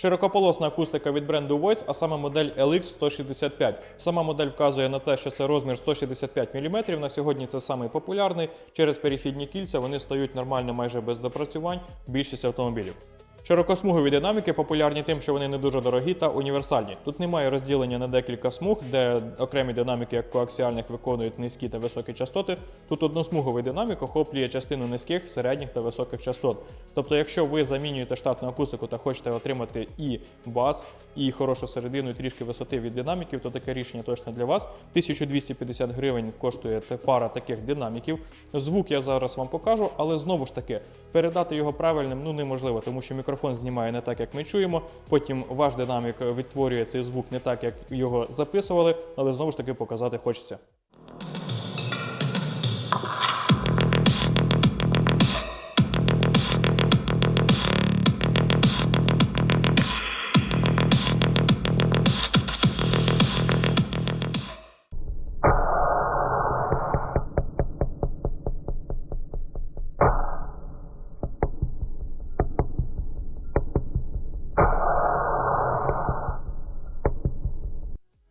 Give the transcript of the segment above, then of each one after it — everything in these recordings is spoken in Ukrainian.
Широкополосна акустика від бренду Voice, а саме модель LX 165. Сама модель вказує на те, що це розмір 165 мм. На сьогодні це самий популярний. Через перехідні кільця вони стають нормально майже без допрацювань більшість автомобілів. Широкосмугові динаміки популярні тим, що вони не дуже дорогі та універсальні. Тут немає розділення на декілька смуг, де окремі динаміки, як коаксіальних, виконують низькі та високі частоти. Тут односмуговий динамік охоплює частину низьких, середніх та високих частот. Тобто, якщо ви замінюєте штатну акустику та хочете отримати і бас, і хорошу середину, і трішки висоти від динаміків, то таке рішення точно для вас. 1250 гривень коштує пара таких динаміків. Звук я зараз вам покажу, але знову ж таки передати його правильним ну неможливо, тому що мікрофон знімає не так, як ми чуємо. Потім ваш динамік відтворює цей звук не так, як його записували, але знову ж таки показати хочеться.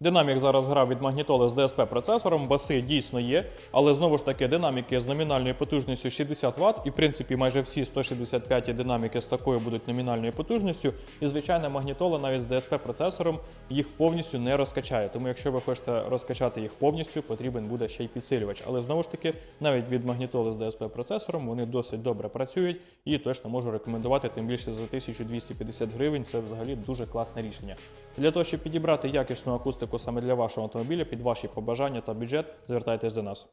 Динамік зараз грав від магнітоли з DSP процесором, баси дійсно є, але знову ж таки динаміки з номінальною потужністю 60 Вт, і в принципі майже всі 165 динаміки з такою будуть номінальною потужністю. І звичайна магнітола навіть з DSP процесором їх повністю не розкачає. Тому якщо ви хочете розкачати їх повністю, потрібен буде ще й підсилювач. Але знову ж таки, навіть від магнітоли з DSP процесором вони досить добре працюють і точно можу рекомендувати, тим більше за 1250 гривень. Це взагалі дуже класне рішення. Для того, щоб підібрати якісну акустику саме для вашого автомобіля, під ваші побажання та бюджет, звертайтесь до нас.